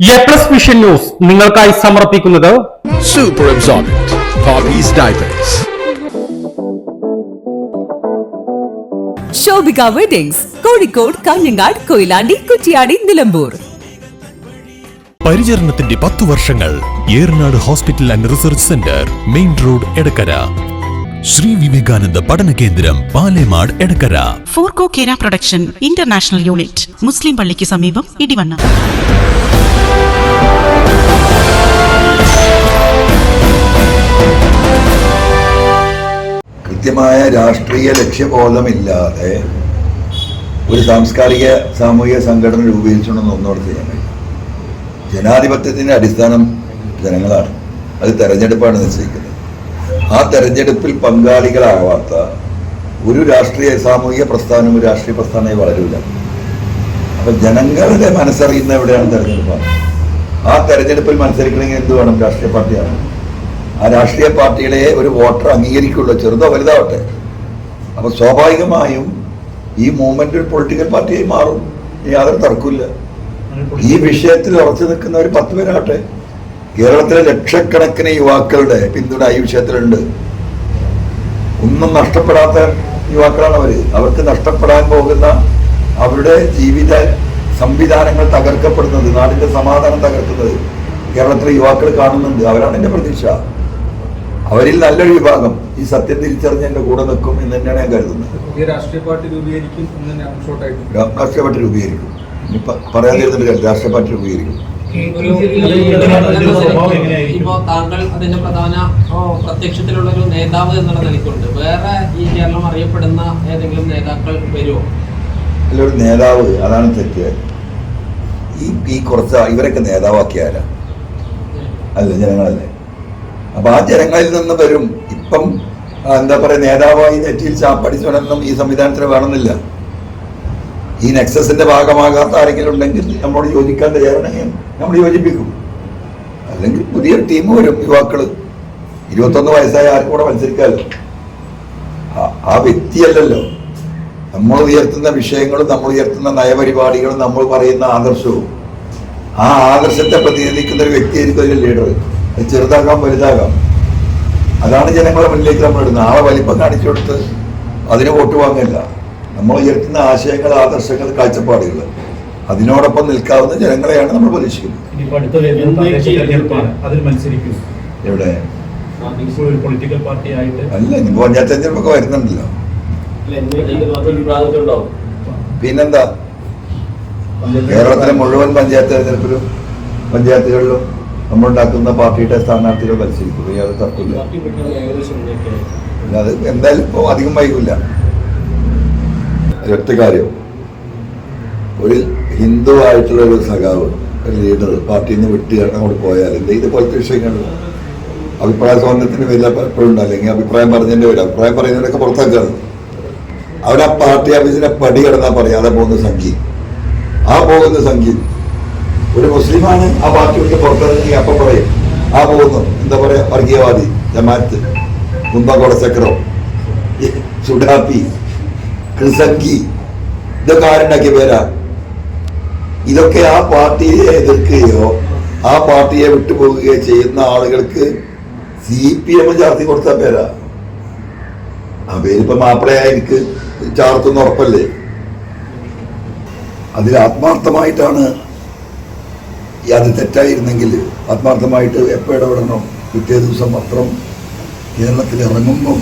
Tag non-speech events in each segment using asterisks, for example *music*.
A plus vision news നിങ്ങൾക്കായി സമർപ്പിക്കുന്നത് super Shobhika weddings Kozhikode Kanhangad Koyilandy Kuttiady Nilambur. പരിചരണത്തിന്റെ പത്തു വർഷങ്ങൾ Eranad hospital and research centre main road Edakkara. Sree Vivekananda പഠന കേന്ദ്രം പാലേമാട് എടക്കര. ഫോർകോ കേര പ്രൊഡക്ഷൻ ഇന്റർനാഷണൽ യൂണിറ്റ് മുസ്ലിം പള്ളിക്ക് സമീപം ഇടിവണ്ണ. കൃത്യമായ രാഷ്ട്രീയ ലക്ഷ്യബോധമില്ലാതെ ഒരു സാംസ്കാരിക സാമൂഹിക സംഘടന രൂപീകരിച്ചുകൊണ്ടൊന്നും ഒന്നോട് ചെയ്യാൻ കഴിയും ജനാധിപത്യത്തിന്റെ അടിസ്ഥാനം ജനങ്ങളാണ്. അത് തെരഞ്ഞെടുപ്പാണ് നിശ്ചയിക്കുന്നത്. ആ തെരഞ്ഞെടുപ്പിൽ പങ്കാളികളാവാത്ത ഒരു രാഷ്ട്രീയ സാമൂഹിക പ്രസ്ഥാനവും രാഷ്ട്രീയ പ്രസ്ഥാനമായി വളരില്ല അപ്പം ജനങ്ങളുടെ മനസ്സറിയുന്ന എവിടെയാണ് തെരഞ്ഞെടുപ്പാണ്? ആ തെരഞ്ഞെടുപ്പിൽ മത്സരിക്കണമെങ്കിൽ എന്ത് വേണം? രാഷ്ട്രീയ പാർട്ടിയാണ്. ആ രാഷ്ട്രീയ പാർട്ടികളെ ഒരു വോട്ടർ അംഗീകരിക്കുള്ളൂ. ചെറുതോ വലുതാവട്ടെ. അപ്പോൾ സ്വാഭാവികമായും ഈ മൂവ്മെന്റ് ഒരു പൊളിറ്റിക്കൽ പാർട്ടിയായി മാറും. യാതൊരു തർക്കമില്ല ഈ വിഷയത്തിൽ ഉറച്ചു നിൽക്കുന്ന ഒരു പത്ത് പേരാട്ടെ കേരളത്തിലെ ലക്ഷക്കണക്കിന് യുവാക്കളുടെ പിന്തുണ ഈ വിഷയത്തിലുണ്ട്. ഒന്നും നഷ്ടപ്പെടാത്ത യുവാക്കളാണ് അവർ അവർക്ക് നഷ്ടപ്പെടാൻ പോകുന്ന അവരുടെ ജീവിത സംവിധാനങ്ങൾ തകർക്കപ്പെടുന്നത് നാടിന്റെ സമാധാനം തകർക്കുന്നത് കേരളത്തിലെ യുവാക്കൾ കാണുന്നുണ്ട്. അവരാണ് എന്റെ പ്രതീക്ഷ. അവരിൽ നല്ലൊരു വിഭാഗം ഈ സത്യം തിരിച്ചറിഞ്ഞ് എന്റെ കൂടെ നിൽക്കും എന്ന് തന്നെയാണ് ഞാൻ കരുതുന്നത്. പുതിയ രാഷ്ട്രീയ പാർട്ടി രൂപീകരിക്കും രാഷ്ട്രീയ പാർട്ടി രൂപീകരിക്കും. ഇനി പ- പറയാതിരുന്നിട്ട് കാര്യമില്ല. രാഷ്ട്രീയ പാർട്ടി രൂപീകരിക്കും. ഇപ്പോ താങ്കൾ അതിന്റെ പ്രധാന പ്രത്യക്ഷത്തിലുള്ള ഒരു നേതാവ് എന്നുള്ള നിലയ്ക്കുണ്ട്. വേറെ ഈ കേരളം അറിയപ്പെടുന്ന ഏതെങ്കിലും നേതാക്കൾ വരുമോ അല്ല ഒരു നേതാവ് അതാണ് തെറ്റ്. ഈ ഈ കുറച്ച് ഇവരൊക്കെ നേതാവാക്കിയാല അല്ല ജനങ്ങളല്ലേ. അപ്പൊ ആ ജനങ്ങളിൽ നിന്ന് വരും. ഇപ്പം എന്താ പറയാ നേതാവായി നെറ്റിയിൽ ചാപ്പടിച്ചോടൊന്നും ഈ സംവിധാനത്തിന് വേണമെന്നില്ല. ഈ നെക്സസിന്റെ ഭാഗമാകാത്ത ആരെങ്കിലും ഉണ്ടെങ്കിൽ നമ്മളോട് യോജിക്കാൻ തയ്യാറാണെങ്കിൽ നമ്മൾ യോജിപ്പിക്കും. അല്ലെങ്കിൽ പുതിയ ടീം വരും യുവാക്കൾ ഇരുപത്തൊന്ന് വയസ്സായ ആർക്കും കൂടെ മത്സരിക്കാമല്ലോ. ആ- വ്യക്തിയല്ലല്ലോ. നമ്മൾ ഉയർത്തുന്ന വിഷയങ്ങളും നമ്മൾ ഉയർത്തുന്ന നയപരിപാടികളും നമ്മൾ പറയുന്ന ആദർശവും. ആ ആദർശത്തെ പ്രതിനിധിക്കുന്ന ഒരു വ്യക്തിയായിരിക്കും അതിന്റെ ലീഡർ ചെറുതാകാം വലുതാകാം. അതാണ് ജനങ്ങളുടെ മുന്നിലേക്ക് നമ്മൾ ഇടുന്നത്. ആളെ വലിപ്പം കാണിച്ചു കൊടുത്ത് അതിന് വോട്ട് വാങ്ങില്ല. നമ്മൾ ഉയർത്തുന്ന ആശയങ്ങൾ ആദർശങ്ങൾ കാഴ്ചപ്പാടുകൾ. അതിനോടൊപ്പം നിൽക്കാവുന്ന ജനങ്ങളെയാണ് നമ്മൾ പ്രതീക്ഷിക്കുന്നത്. എവിടെ? അല്ല ഇനി പഞ്ചായത്ത് തെരഞ്ഞെടുപ്പൊക്കെ വരുന്നുണ്ടല്ലോ. പിന്നെന്താ? കേരളത്തിലെ മുഴുവൻ പഞ്ചായത്ത് തെരഞ്ഞെടുപ്പിലും പഞ്ചായത്തുകളിലും നമ്മളുണ്ടാക്കുന്ന പാർട്ടിയുടെ സ്ഥാനാർത്ഥികൾ മത്സരിക്കും അത് തർക്കമില്ല അത് എന്തായാലും ഇപ്പോൾ അധികം വൈകില്ല. ഒറ്റ കാര്യം. ഒരു ഹിന്ദു ആയിട്ടുള്ള ഒരു സഖാവ് ഒരു ലീഡർ പാർട്ടിയിൽ നിന്ന് വിട്ട് അങ്ങോട്ട് പോയാൽ എന്താ ഇതുപോലത്തെ വിഷയങ്ങൾ അഭിപ്രായ സ്വാതന്ത്ര്യത്തിന് വില എപ്പോഴും ഉണ്ട്. അല്ലെങ്കിൽ അഭിപ്രായം പറഞ്ഞതിന്റെ വരും അഭിപ്രായം പറയുന്നതിനൊക്കെ പുറത്താക്കാണ്. അവരാ പാർട്ടി ഓഫീസിനെ പടി കിടന്നാൽ പറയാതെ പോകുന്ന സംഖ്യ. ആ പോകുന്ന സംഖ്യ ഒരു മുസ്ലിമാണ് ആ പാർട്ടിയുടെ പുറത്തിറങ്ങി അപ്പം പറയും ആ പോകുന്നു. എന്താ പറയാ? വർഗീയവാദി ജമാഅത്ത് കുമ്പകോട ചക്രം സുഡാപ്പി ക്രിസംഗി ഇതൊക്കെ ആരുണ്ടാക്കിയ പേരാ? ഇതൊക്കെ ആ പാർട്ടിയെ എതിർക്കുകയോ ആ പാർട്ടിയെ വിട്ടുപോകുകയോ ചെയ്യുന്ന ആളുകൾക്ക് സി പി എം ചാർത്തി കൊടുത്ത പേരാ. ആ പേരിപ്പോ മാപ്പിളയായിരിക്ക് ചാർത്തുന്ന ഉറപ്പല്ലേ? അതിൽ ആത്മാർത്ഥമായിട്ടാണ് അത് തെറ്റായിരുന്നെങ്കിൽ ആത്മാർത്ഥമായിട്ട് എപ്പോൾ ഇടപെടണം? പിറ്റേ ദിവസം പത്രം കേരളത്തിൽ ഇറങ്ങുമ്പം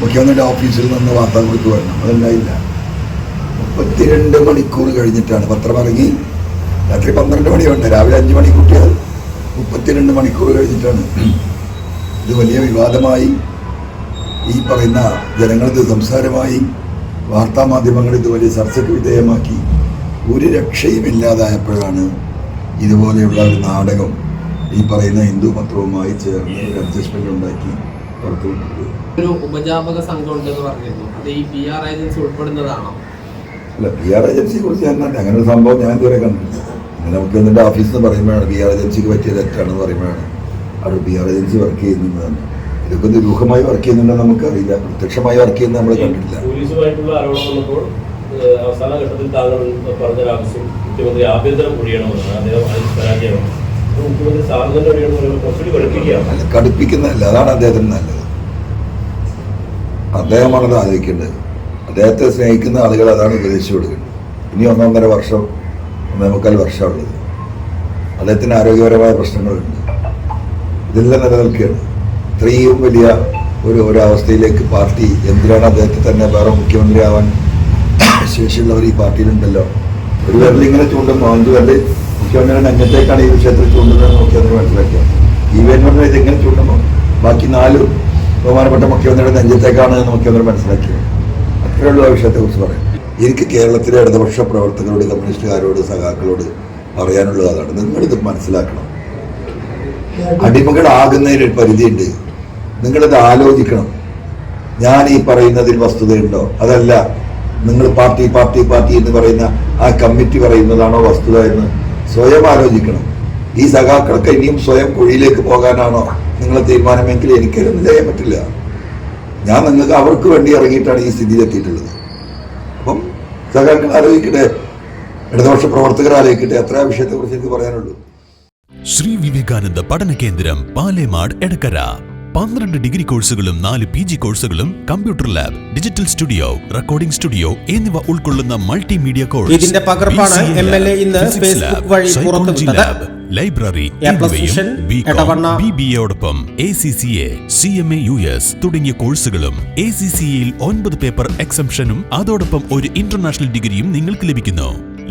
മുഖ്യമന്ത്രിയുടെ ഓഫീസിൽ നിന്ന് വാർത്ത കൊടുത്തു വരണം. അതുണ്ടായില്ല മുപ്പത്തിരണ്ട് മണിക്കൂർ കഴിഞ്ഞിട്ടാണ് പത്രം ഇറങ്ങി. രാത്രി പന്ത്രണ്ട് മണിയുണ്ട് രാവിലെ അഞ്ച് മണി കൂട്ടിയാൽ മുപ്പത്തിരണ്ട് മണിക്കൂർ കഴിഞ്ഞിട്ടാണ് *clears throat* ഇത് വലിയ വിവാദമായി. ഈ പറയുന്ന ജനങ്ങൾക്ക് സംസാരമായി. വാർത്താ മാധ്യമങ്ങൾ ഇത് വലിയ ചർച്ചയ്ക്ക് വിധേയമാക്കി. ഒരു രക്ഷയും ഇല്ലാതായപ്പോഴാണ് ഇതുപോലെയുള്ള ഒരു നാടകം ഈ പറയുന്ന ഹിന്ദു പത്രവുമായി ചേർന്ന് ഒരു അഡ്ജസ്റ്റ്മെന്റ് ഉണ്ടാക്കി പുറത്തുവിട്ടത്. ഒരു ഉപജാപക സംഘം ഉണ്ടെന്ന് പറഞ്ഞിരുന്നു. അത് ഈ പി ആർ ഏജൻസി ഉൾപ്പെടുന്നതാണോ? അല്ല പി ആർ ഏജൻസിയെ കുറിച്ച് ഞാൻ. അങ്ങനെ ഒരു സംഭവം ഞാൻ ഇതുവരെ കണ്ടിട്ടില്ല. അങ്ങനെ നമുക്ക് എന്നിട്ട് ഓഫീസിൽ നിന്ന് പറയുമ്പോഴാണ് പി ആർ ഏജൻസിക്ക് പറ്റിയ തെറ്റാണെന്ന് പറയുമ്പോഴാണ് അവിടെ പി ആർ ഏജൻസി വർക്ക് ചെയ്യുന്നത്. ഇതൊക്കെ ദുരൂഹമായി വർക്ക് ചെയ്യുന്നുണ്ടെന്ന് നമുക്കറിയില്ല. പ്രത്യക്ഷമായി വർക്ക് ചെയ്യുന്നത് നമ്മൾ കണ്ടിട്ടില്ല. അവസാന ഘട്ടത്തിൽ താങ്കൾ പറഞ്ഞൊരാവശ്യം മുഖ്യമന്ത്രി ആഭ്യന്തരം ഒഴിയണമെന്നാണ് അദ്ദേഹം അതിൽ പരാജയമാണ് മുഖ്യമന്ത്രി കടുപ്പിക്കുന്നതല്ല അതാണ് അദ്ദേഹത്തിന് നല്ലത്. അദ്ദേഹമാണത് ആലോചിക്കേണ്ടത്. അദ്ദേഹത്തെ സ്നേഹിക്കുന്ന ആളുകൾ അതാണ് ഉപദേശിച്ചു കൊടുക്കേണ്ടത്. ഇനി ഒന്നൊന്നര വർഷം ഒന്നേമുക്കാൽ വർഷമുള്ളത് അദ്ദേഹത്തിന് ആരോഗ്യപരമായ പ്രശ്നങ്ങളുണ്ട്. ഇതെല്ലാം നിലനിൽക്കുകയാണ്. ഇത്രയും വലിയ ഒരു ഒരവസ്ഥയിലേക്ക് പാർട്ടി എന്തിനാണ് അദ്ദേഹത്തെ തന്നെ വേറെ മുഖ്യമന്ത്രിയാവാൻ ശേഷിയുള്ളവർ ഈ പാർട്ടിയിലുണ്ടല്ലോ. ഒരു വിരൽ ഇങ്ങനെ ചൂണ്ടുമ്പോൾ അഞ്ച് വിരൽ മുഖ്യമന്ത്രിയുടെ അംഗത്തേക്കാണ് ഈ വിഷയത്തിൽ ചൂണ്ടുന്നത് മുഖ്യമന്ത്രി മനസ്സിലാക്കുക ഈ വേണ്ടി ഇത് ഇതെങ്ങനെ ചൂണ്ടുമ്പോൾ ബാക്കി നാല് ബഹുമാനപ്പെട്ട മുഖ്യമന്ത്രിയുടെ നെഞ്ചത്തേക്കാണ് എന്ന് മുഖ്യമന്ത്രി മനസ്സിലാക്കിയത്. അത്രയുള്ള വിഷയത്തെക്കുറിച്ച് പറയാം എനിക്ക് കേരളത്തിലെ ഇടതുപക്ഷ പ്രവർത്തകരോട് കമ്മ്യൂണിസ്റ്റുകാരോട് സഖാക്കളോട് പറയാനുള്ളത് അതാണ്. നിങ്ങളിത് മനസ്സിലാക്കണം. അടിമകളാകുന്നതിന് ഒരു പരിധിയുണ്ട്. നിങ്ങളിത് ആലോചിക്കണം. ഞാൻ ഈ പറയുന്നതിൽ വസ്തുതയുണ്ടോ? അതല്ല. നിങ്ങൾ പാർട്ടി പാർട്ടി പാർട്ടി എന്ന് പറയുന്ന ആ കമ്മിറ്റി പറയുന്നതാണോ വസ്തുത എന്ന് സ്വയം ആലോചിക്കണം. ഈ സഖാക്കൾക്ക് ഇനിയും സ്വയം കുഴിയിലേക്ക് പോകാനാണോ നിങ്ങളെ തീരുമാനമെങ്കിൽ എനിക്കതൊന്നും ചെയ്യാൻ പറ്റില്ല. ഞാൻ നിങ്ങൾക്ക് അവർക്ക് വേണ്ടി ഇറങ്ങിയിട്ടാണ് ഈ സ്ഥിതിയിലെത്തിയിട്ടുള്ളത് അപ്പം സഖാക്കൾ ആലോചിക്കട്ടെ. ഇടതുപക്ഷ പ്രവർത്തകർ ആലോചിക്കട്ടെ. അത്ര വിഷയത്തെ വിഷയത്തെക്കുറിച്ച് എനിക്ക് പറയാനുള്ളൂ. ശ്രീ വിവേകാനന്ദ പഠന കേന്ദ്രം പാലേമാട് എടക്കര. പന്ത്രണ്ട് ഡിഗ്രി കോഴ്സുകളും നാല് പി ജി കോഴ്സുകളും computer lab digital studio recording studio എന്നിവ ഉൾക്കൊള്ളുന്ന മൾട്ടിമീഡിയ കോഴ്സ് ഇതിന്റെ പകർപ്പാണ് എം എൽ എ ഇന്ന് ഫേസ്ബുക്ക് വഴി പുറത്തുവിട്ടത്. Library A plus vision, Edavanna. B B A C C A C M A U S തുടങ്ങിയ കോഴ്സുകളും എ സി സി എയിൽ ഒൻപത് പേപ്പർ എക്സംഷനും അതോടൊപ്പം ഒരു ഇന്റർനാഷണൽ ഡിഗ്രിയും നിങ്ങൾക്ക് ലഭിക്കുന്നു